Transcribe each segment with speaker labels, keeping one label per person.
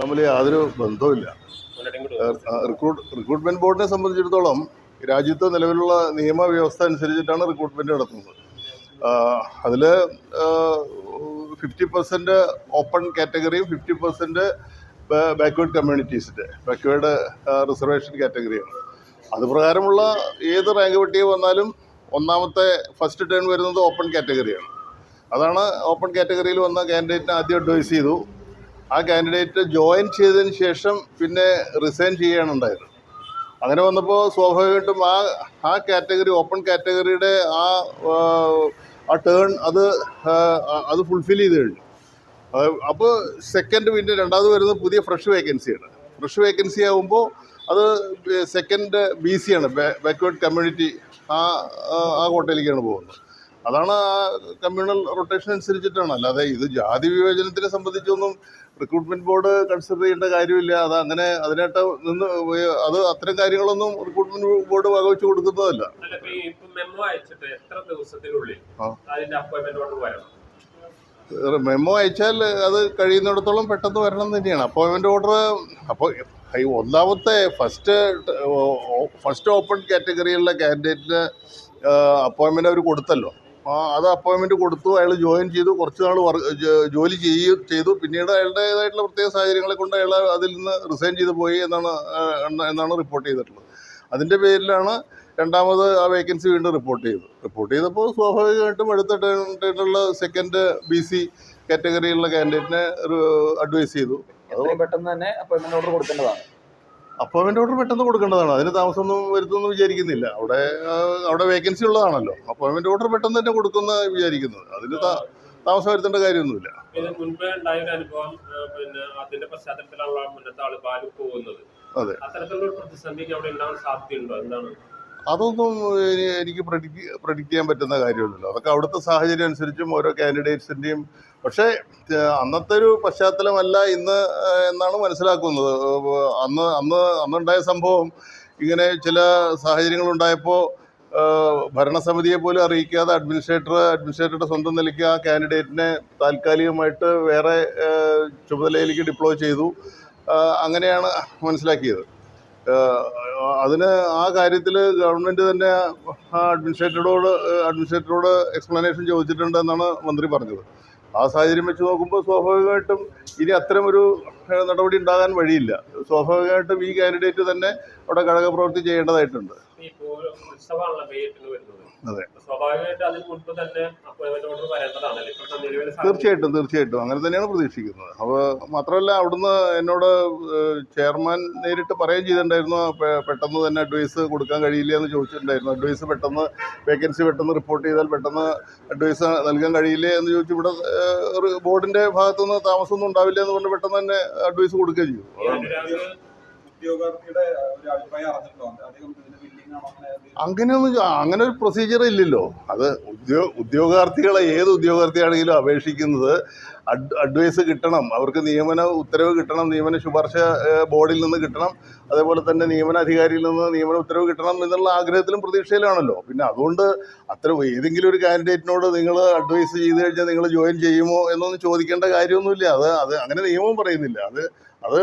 Speaker 1: തമ്മിൽ യാതൊരു ബന്ധവുമില്ല. റിക്രൂട്ട് റിക്രൂട്ട്മെന്റ് ബോർഡിനെ സംബന്ധിച്ചിടത്തോളം രാജ്യത്ത് നിലവിലുള്ള നിയമവ്യവസ്ഥ അനുസരിച്ചിട്ടാണ് റിക്രൂട്ട്മെന്റ് നടത്തുന്നത്. അതിൽ ഫിഫ്റ്റി പെർസെന്റ് ഓപ്പൺ കാറ്റഗറിയും ഫിഫ്റ്റി പെർസെന്റ് ബാക്ക്വേർഡ് കമ്മ്യൂണിറ്റീസിന്റെ ബാക്ക്വേർഡ് റിസർവേഷൻ കാറ്റഗറിയാണ്. അത് പ്രകാരമുള്ള ഏത് റാങ്ക് പട്ടിക വന്നാലും ഒന്നാമത്തെ ഫസ്റ്റ് ടേൺ വരുന്നത് ഓപ്പൺ കാറ്റഗറിയാണ്. അതാണ് ഓപ്പൺ കാറ്റഗറിയിൽ വന്ന കാൻഡിഡേറ്റിനെ ആദ്യം അഡ്വൈസ് ചെയ്തു. ആ കാൻഡിഡേറ്റ് ജോയിൻ ചെയ്തതിന് ശേഷം പിന്നെ റിസൈൻ ഉണ്ടായത് അങ്ങനെ വന്നപ്പോൾ സ്വാഭാവികമായിട്ടും ആ ആ കാറ്റഗറി ഓപ്പൺ കാറ്റഗറിയുടെ ആ ആ, ടേൺ അത് അത് ഫുൾഫിൽ ചെയ്ത് കഴിഞ്ഞു. അപ്പോൾ സെക്കൻഡ് പിന്നെ രണ്ടാമത് വരുന്നത് പുതിയ ഫ്രഷ് വേക്കൻസിയാണ് ഫ്രഷ് വേക്കൻസി ആകുമ്പോൾ അത് സെക്കൻഡ് ബി സി ആണ്. ബാക്ക്വേർഡ് കമ്മ്യൂണിറ്റി ആ- ആ കോട്ടയിലേക്കാണ് പോകുന്നത്. അതാണ് ആ കമ്മ്യൂണൽ റൊട്ടേഷൻ അനുസരിച്ചിട്ടാണ്. അല്ലാതെ ഇത് ജാതി വിവേചനത്തിനെ സംബന്ധിച്ചൊന്നും റിക്രൂട്ട്മെന്റ് ബോർഡ് കൺസിഡർ ചെയ്യേണ്ട കാര്യമില്ല. അത് അങ്ങനെ അതിനായിട്ട് നിന്ന് അത് അത്തരം കാര്യങ്ങളൊന്നും റിക്രൂട്ട്മെന്റ് ബോർഡ് വകവെച്ച് കൊടുക്കുന്നതല്ല.
Speaker 2: മെമ്മോ
Speaker 1: അയച്ചാൽ അത് കഴിയുന്നിടത്തോളം പെട്ടെന്ന് വരണം തന്നെയാണ്. അപ്പോയിന്റ്മെന്റ് ഓർഡർ അപ്പോൾ ഈ ഒന്നാമത്തെ ഫസ്റ്റ് ഫസ്റ്റ് ഓപ്പൺ കാറ്റഗറിയിലുള്ള കാൻഡിഡേറ്റിന് അപ്പോയിൻമെന്റ് അവർ കൊടുത്തല്ലോ. അത് അപ്പോയിൻമെന്റ് കൊടുത്തു. അയാൾ ജോയിൻ ചെയ്തു. കുറച്ച് നാൾ ജോലി ചെയ്യുകയും ചെയ്തു. പിന്നീട് അയാളുടേതായിട്ടുള്ള പ്രത്യേക സാഹചര്യങ്ങളെ കൊണ്ട് അയാൾ അതിൽ നിന്ന് റിസൈൻ ചെയ്തു പോയി എന്നാണ് എന്നാണ് റിപ്പോർട്ട് ചെയ്തിട്ടുള്ളത്. അതിന്റെ പേരിലാണ് രണ്ടാമത് ആ വേക്കൻസി വീണ്ടും റിപ്പോർട്ട് ചെയ്തു റിപ്പോർട്ട് ചെയ്തപ്പോൾ സ്വാഭാവികമായിട്ടും അടുത്ത ടേണിലുള്ള സെക്കൻഡ് ബി സി കാറ്റഗറിയിലുള്ള കാൻഡിഡേറ്റിനെ അഡ്വൈസ് ചെയ്തു.
Speaker 3: പെട്ടെന്ന് തന്നെ അപ്പോയിൻമെന്റ് ഓർഡർ കൊടുക്കേണ്ടതാണ്.
Speaker 1: അപ്പോയിൻമെന്റ് ഓർഡർ പെട്ടെന്ന് കൊടുക്കേണ്ടതാണ്. അതിന് താമസമൊന്നും വരുത്തുമെന്ന് വിചാരിക്കുന്നില്ല. അവിടെ അവിടെ വേക്കൻസി ഉള്ളതാണല്ലോ. അപ്പോയിൻമെന്റ് ഓർഡർ പെട്ടെന്ന് തന്നെ കൊടുക്കുന്ന വിചാരിക്കുന്നത് അതിന് താമസം വരുത്തേണ്ട കാര്യമൊന്നുമില്ല. അതെ. അതൊന്നും എനി- എനിക്ക് പ്രഡിക്റ്റ് പ്രഡിക്റ്റ് ചെയ്യാൻ പറ്റുന്ന കാര്യമല്ലല്ലോ. അതൊക്കെ അവിടുത്തെ സാഹചര്യം അനുസരിച്ചും ഓരോ കാൻഡിഡേറ്റ്സിന്റെയും പക്ഷേ അന്നത്തെ ഒരു പശ്ചാത്തലമല്ല ഇന്ന് എന്നാണ് മനസ്സിലാക്കുന്നത്. അന്ന് അന്ന് അന്നുണ്ടായ സംഭവം ഇങ്ങനെ ചില സാഹചര്യങ്ങളുണ്ടായപ്പോൾ ഭരണസമിതിയെ പോലും അറിയിക്കാതെ അഡ്മിനിസ്ട്രേറ്റർ അഡ്മിനിസ്ട്രേറ്ററുടെ സ്വന്തം നിലയ്ക്ക് ആ കാൻഡിഡേറ്റിനെ താൽക്കാലികമായിട്ട് വേറെ ചുമതലയിലേക്ക് ഡിപ്ലോയ് ചെയ്തു. അങ്ങനെയാണ് മനസ്സിലാക്കിയത്. അതിന് ആ കാര്യത്തിൽ ഗവൺമെന്റ് തന്നെ അഡ്മിനിസ്ട്രേറ്ററോട് അഡ്മിനിസ്ട്രേറ്ററോട് എക്സ്പ്ലനേഷൻ ചോദിച്ചിട്ടുണ്ട് എന്നാണ് മന്ത്രി പറഞ്ഞത്. ആ സാഹചര്യം വെച്ച് നോക്കുമ്പോൾ സ്വാഭാവികമായിട്ടും ഇനി അത്തരമൊരു ഒരു നടപടി ഉണ്ടാകാൻ വഴിയില്ല. സ്വാഭാവികമായിട്ടും ഈ കാൻഡിഡേറ്റ് തന്നെ അവിടെ ഘടകപ്രവൃത്തി ചെയ്യേണ്ടതായിട്ടുണ്ട്. അതെ. തീർച്ചയായിട്ടും തീർച്ചയായിട്ടും. അങ്ങനെ തന്നെയാണ് പ്രതീക്ഷിക്കുന്നത്. അപ്പോൾ മാത്രമല്ല അവിടുന്ന് എന്നോട് ചെയർമാൻ നേരിട്ട് പറയുകയും ചെയ്തിട്ടുണ്ടായിരുന്നു. പെട്ടെന്ന് തന്നെ അഡ്വൈസ് കൊടുക്കാൻ കഴിയില്ല എന്ന് ചോദിച്ചിട്ടുണ്ടായിരുന്നു. അഡ്വൈസ് പെട്ടെന്ന് വേക്കൻസി പെട്ടെന്ന് റിപ്പോർട്ട് ചെയ്താൽ പെട്ടെന്ന് അഡ്വൈസ് നൽകാൻ കഴിയില്ലേ എന്ന് ചോദിച്ചു ഇവിടെ ഒരു ബോർഡിന്റെ ഭാഗത്തുനിന്ന് താമസമൊന്നും ഉണ്ടാവില്ല എന്ന് പറഞ്ഞ് പെട്ടെന്ന് തന്നെ അഡ്വൈസ് കൊടുക്കുകയും ചെയ്തു.
Speaker 4: ഉദ്യോഗാർത്ഥിയുടെ ഒരു അഭിപ്രായം അറിഞ്ഞിട്ടുണ്ടോ? അദ്ദേഹം
Speaker 1: അങ്ങനെയൊന്നും അങ്ങനെ ഒരു പ്രൊസീജിയർ ഇല്ലല്ലോ. അത് ഉദ്യോ ഉദ്യോഗാർത്ഥികളെ ഏത് ഉദ്യോഗാർത്ഥിയാണെങ്കിലും അപേക്ഷിക്കുന്നത് അഡ് അഡ്വൈസ് കിട്ടണം. അവർക്ക് നിയമന ഉത്തരവ് കിട്ടണം നിയമന ശുപാർശ ബോർഡിൽ നിന്ന് കിട്ടണം അതേപോലെ തന്നെ നിയമനാധികാരിയിൽ നിന്ന് നിയമന ഉത്തരവ് കിട്ടണം എന്നുള്ള ആഗ്രഹത്തിലും പ്രതീക്ഷയിലാണല്ലോ. പിന്നെ അതുകൊണ്ട് അത്ര ഏതെങ്കിലും ഒരു കാൻഡിഡേറ്റിനോട് നിങ്ങൾ അഡ്വൈസ് ചെയ്ത് കഴിഞ്ഞാൽ നിങ്ങൾ ജോയിൻ ചെയ്യുമോ എന്നൊന്നും ചോദിക്കേണ്ട കാര്യമൊന്നുമില്ല. അത് അത് അങ്ങനെ നിയമം പറയുന്നില്ല. അത് അത്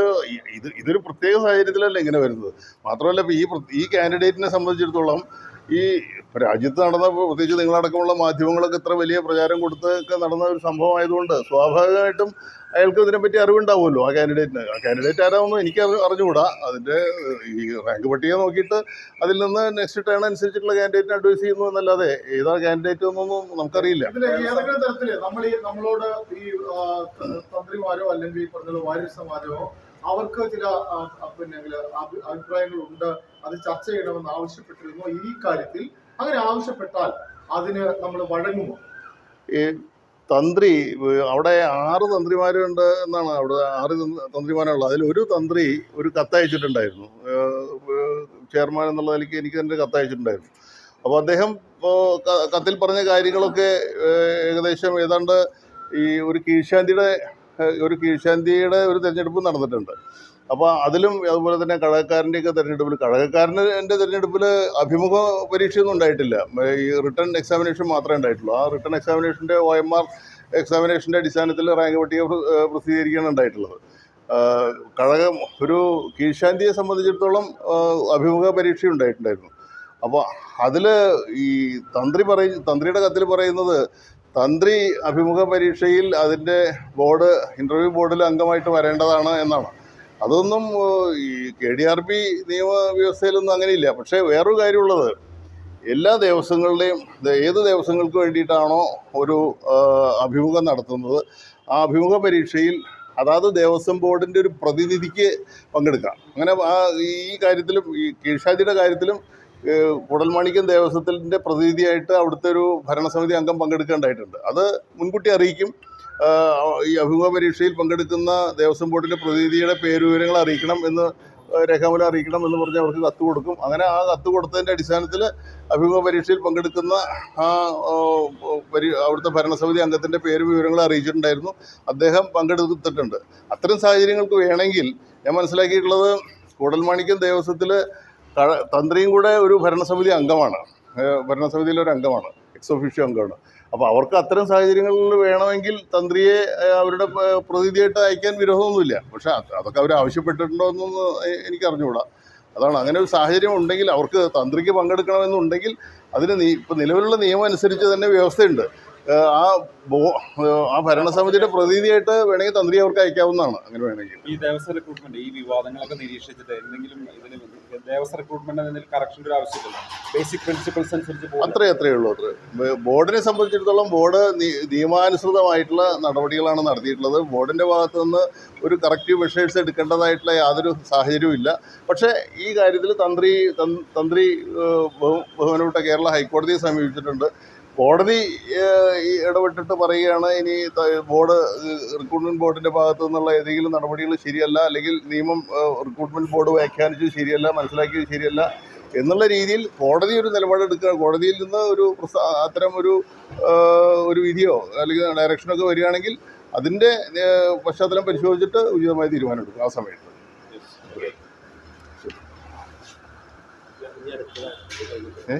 Speaker 1: ഇത് ഇതൊരു പ്രത്യേക സാഹചര്യത്തിലല്ല ഇങ്ങനെ വരുന്നത്? മാത്രമല്ല ഈ ഈ കാൻഡിഡേറ്റിനെ സംബന്ധിച്ചിടത്തോളം ഈ രാജ്യത്ത് നടന്ന പ്രത്യേകിച്ച് നിങ്ങളടക്കമുള്ള മാധ്യമങ്ങളൊക്കെ ഇത്ര വലിയ പ്രചാരം കൊടുത്തൊക്കെ നടന്ന ഒരു സംഭവം ആയതുകൊണ്ട് സ്വാഭാവികമായിട്ടും അയാൾക്ക് ഇതിനെപ്പറ്റി അറിവുണ്ടാവുമല്ലോ ആ കാൻഡിഡേറ്റിന് ആ കാൻഡിഡേറ്റ് ആരാമെന്ന് എനിക്ക് അറി- അറിഞ്ഞുകൂടാ. അതിന്റെ ഈ റാങ്ക് പട്ടിക നോക്കിയിട്ട് അതിൽ നിന്ന് നെക്സ്റ്റ് ടേൺ അനുസരിച്ചിട്ടുള്ള കാൻഡിഡേറ്റിനെ അഡ്വൈസ് ചെയ്യുന്നു എന്നല്ലാതെ ഏതാ കാൻഡിഡേറ്റ് എന്നൊന്നും നമുക്കറിയില്ല.
Speaker 5: ഏതെങ്കിലും തരത്തിൽ നമ്മൾ ഈ നമ്മളോട് ഈ തന്ത്രിമാരോ അല്ലെങ്കിൽ ഈ പറഞ്ഞ സമാജമോ അവർക്ക് ചില പിന്നെ അഭി- അഭിപ്രായങ്ങളുണ്ട്. അത് ചർച്ച ചെയ്യണമെന്ന് ആവശ്യപ്പെട്ടിരുന്നു. ഈ കാര്യത്തിൽ അങ്ങനെ ആവശ്യപ്പെട്ടാൽ അതിന് നമ്മൾ വഴങ്ങുമോ?
Speaker 1: ഈ തന്ത്രി അവിടെ ആറ് തന്ത്രിമാരുണ്ട് എന്നാണ് അവിടെ ആറ് തന്ത്ര- തന്ത്രിമാരുള്ളത് അതിൽ ഒരു തന്ത്രി ഒരു കത്തയച്ചിട്ടുണ്ടായിരുന്നു. ചെയർമാൻ എന്നുള്ള നിലയ്ക്ക് എനിക്ക് തന്നെ കത്തയച്ചിട്ടുണ്ടായിരുന്നു. അപ്പോൾ അദ്ദേഹം കത്തിൽ പറഞ്ഞ കാര്യങ്ങളൊക്കെ ഏകദേശം ഏതാണ്ട് ഈ ഒരു കീഴ്ശാന്തിയുടെ ഒരു കീഴ്ശാന്തിയുടെ ഒരു തിരഞ്ഞെടുപ്പ് നടന്നിട്ടുണ്ട്. അപ്പോൾ അതിലും അതുപോലെ തന്നെ കഴകക്കാരന്റെയൊക്കെ തിരഞ്ഞെടുപ്പിൽ കഴകക്കാരന്റെ തിരഞ്ഞെടുപ്പിൽ അഭിമുഖ പരീക്ഷയൊന്നും ഉണ്ടായിട്ടില്ല. ഈ റിട്ടേൺ എക്സാമിനേഷൻ മാത്രമേ ഉണ്ടായിട്ടുള്ളൂ. ആ റിട്ടേൺ എക്സാമിനേഷന്റെ ഒ എം ആർ എക്സാമിനേഷന്റെ അടിസ്ഥാനത്തിൽ റാങ്ക് പട്ടിക പ്രസിദ്ധീകരിക്കുകയാണ് ഉണ്ടായിട്ടുള്ളത്. കഴകം ഒരു കീഴ്ശാന്തിയെ സംബന്ധിച്ചിടത്തോളം അഭിമുഖ പരീക്ഷ ഉണ്ടായിട്ടുണ്ടായിരുന്നു. അപ്പോൾ അതിൽ ഈ തന്ത്രി പറയ തന്ത്രിയുടെ കത്തിൽ പറയുന്നത് തന്ത്രി അഭിമുഖ പരീക്ഷയിൽ അതിന്റെ ബോർഡ് ഇന്റർവ്യൂ ബോർഡിൽ അംഗമായിട്ട് വരേണ്ടതാണ് എന്നാണ്. അതൊന്നും ഈ കെ ഡി ആർ പി നിയമവ്യവസ്ഥയിലൊന്നും അങ്ങനെയില്ല. പക്ഷേ വേറൊരു കാര്യമുള്ളത്. എല്ലാ ദേവസ്വങ്ങളുടെയും ഏത് ദേവസ്വങ്ങൾക്ക് വേണ്ടിയിട്ടാണോ ഒരു അഭിമുഖം നടത്തുന്നത് ആ അഭിമുഖ പരീക്ഷയിൽ അതാത് ദേവസ്വം ബോർഡിന്റെ ഒരു പ്രതിനിധിക്ക് പങ്കെടുക്കാം. അങ്ങനെ ഈ കാര്യത്തിലും ഈ കീഴ്ഷാജിയുടെ കാര്യത്തിലും കുടൽമാണിക്യം ദേവസ്വത്തിന്റെ പ്രതിനിധിയായിട്ട് അവിടുത്തെ ഒരു ഭരണസമിതി അംഗം പങ്കെടുക്കേണ്ടതായിട്ടുണ്ട്. അത് മുൻകൂട്ടി അറിയിക്കും. ഈ അഭിമുഖ പരീക്ഷയിൽ പങ്കെടുക്കുന്ന ദേവസ്വം ബോർഡിന്റെ പ്രതിനിധിയുടെ പേരുവിവരങ്ങൾ അറിയിക്കണം എന്ന് രേഖാമൂലം അറിയിക്കണം എന്ന് പറഞ്ഞ് അവർക്ക് കത്ത് കൊടുക്കും. അങ്ങനെ ആ കത്ത് കൊടുത്തതിന്റെ അടിസ്ഥാനത്തിൽ അഭിമുഖ പരീക്ഷയിൽ പങ്കെടുക്കുന്ന ആ പരി അവിടുത്തെ ഭരണസമിതി അംഗത്തിന്റെ പേര് വിവരങ്ങൾ അറിയിച്ചിട്ടുണ്ടായിരുന്നു. അദ്ദേഹം പങ്കെടുത്തിട്ടുണ്ട്. അത്തരം സാഹചര്യങ്ങൾക്ക് വേണമെങ്കിൽ ഞാൻ മനസ്സിലാക്കിയിട്ടുള്ളത് കൂടൽമാണിക്യം ദേവസ്വത്തിൽ തന്ത്രിയും കൂടെ ഒരു ഭരണസമിതി അംഗമാണ്. ഭരണസമിതിയിലെ ഒരു അംഗമാണ്. എക്സ് അംഗമാണ്. അപ്പോൾ അവർക്ക് അത്തരം സാഹചര്യങ്ങളിൽ വേണമെങ്കിൽ തന്ത്രിയെ അവരുടെ പ്രതിനിധിയായിട്ട് അയക്കാൻ വിരോധമൊന്നുമില്ല. പക്ഷേ അതൊക്കെ അവർ ആവശ്യപ്പെട്ടിട്ടുണ്ടോ എന്നൊന്ന് എനിക്ക് അറിഞ്ഞുകൂടാ അതാണ്. അങ്ങനെ ഒരു സാഹചര്യം ഉണ്ടെങ്കിൽ അവർക്ക് തന്ത്രിക്ക് പങ്കെടുക്കണമെന്നുണ്ടെങ്കിൽ അതിന് നീ ഇപ്പം നിലവിലുള്ള നിയമം അനുസരിച്ച് തന്നെ വ്യവസ്ഥയുണ്ട്. ആ ആ ഭരണസമിതിയുടെ പ്രതിനിധിയായിട്ട് വേണമെങ്കിൽ തന്ത്രി അവർക്ക് അയക്കാവുന്നതാണ് അങ്ങനെ വേണമെങ്കിൽ.
Speaker 4: ഈ ദേവസ്വം റിക്രൂട്ട്മെന്റ് ഈ വിവാദങ്ങളൊക്കെ നിരീക്ഷിച്ചിട്ട് എന്തെങ്കിലും ഇതിന് ദേവസ്വം റിക്രൂട്ട്മെന്റ് എന്തെങ്കിലും കറക്ഷന്റെ ഒരു ആവശ്യമില്ല. ബേസിക് പ്രിൻസിപ്പിൾസ് അനുസരിച്ച്
Speaker 1: അത്രേ അത്രേ ഉള്ളൂ അത്രേ. ബോർഡിനെ സംബന്ധിച്ചിടത്തോളം ബോർഡ് നിയമാനുസൃതമായിട്ടുള്ള നടപടികളാണ് നടത്തിയിട്ടുള്ളത്. ബോർഡിന്റെ ഭാഗത്ത് നിന്ന് ഒരു കറക്റ്റീവ് മെഷേഴ്സ് എടുക്കേണ്ടതായിട്ടുള്ള യാതൊരു സാഹചര്യവും ഇല്ല. പക്ഷേ ഈ കാര്യത്തിൽ തന്ത്രി തന്ത്രി ബഹുമാനപ്പെട്ട കേരള ഹൈക്കോടതിയെ സമീപിച്ചിട്ടുണ്ട്. കോടതി ഈ ഇടപെട്ടിട്ട് പറയുകയാണ് ഇനി ബോർഡ് റിക്രൂട്ട്മെന്റ് ബോർഡിന്റെ ഭാഗത്തു നിന്നുള്ള ഏതെങ്കിലും നടപടികൾ ശരിയല്ല അല്ലെങ്കിൽ നിയമം റിക്രൂട്ട്മെന്റ് ബോർഡ് വ്യാഖ്യാനിച്ചത് ശരിയല്ല മനസ്സിലാക്കിയത് ശരിയല്ല എന്നുള്ള രീതിയിൽ കോടതി ഒരു നിലപാടെടുക്കുക കോടതിയിൽ നിന്ന് ഒരു അത്തരം ഒരു ഒരു വിധിയോ അല്ലെങ്കിൽ ഡയറക്ഷനോ ഒക്കെ വരികയാണെങ്കിൽ അതിന്റെ പശ്ചാത്തലം പരിശോധിച്ചിട്ട് ഉചിതമായ തീരുമാനമെടുക്കും ആ സമയത്ത്. ഏ?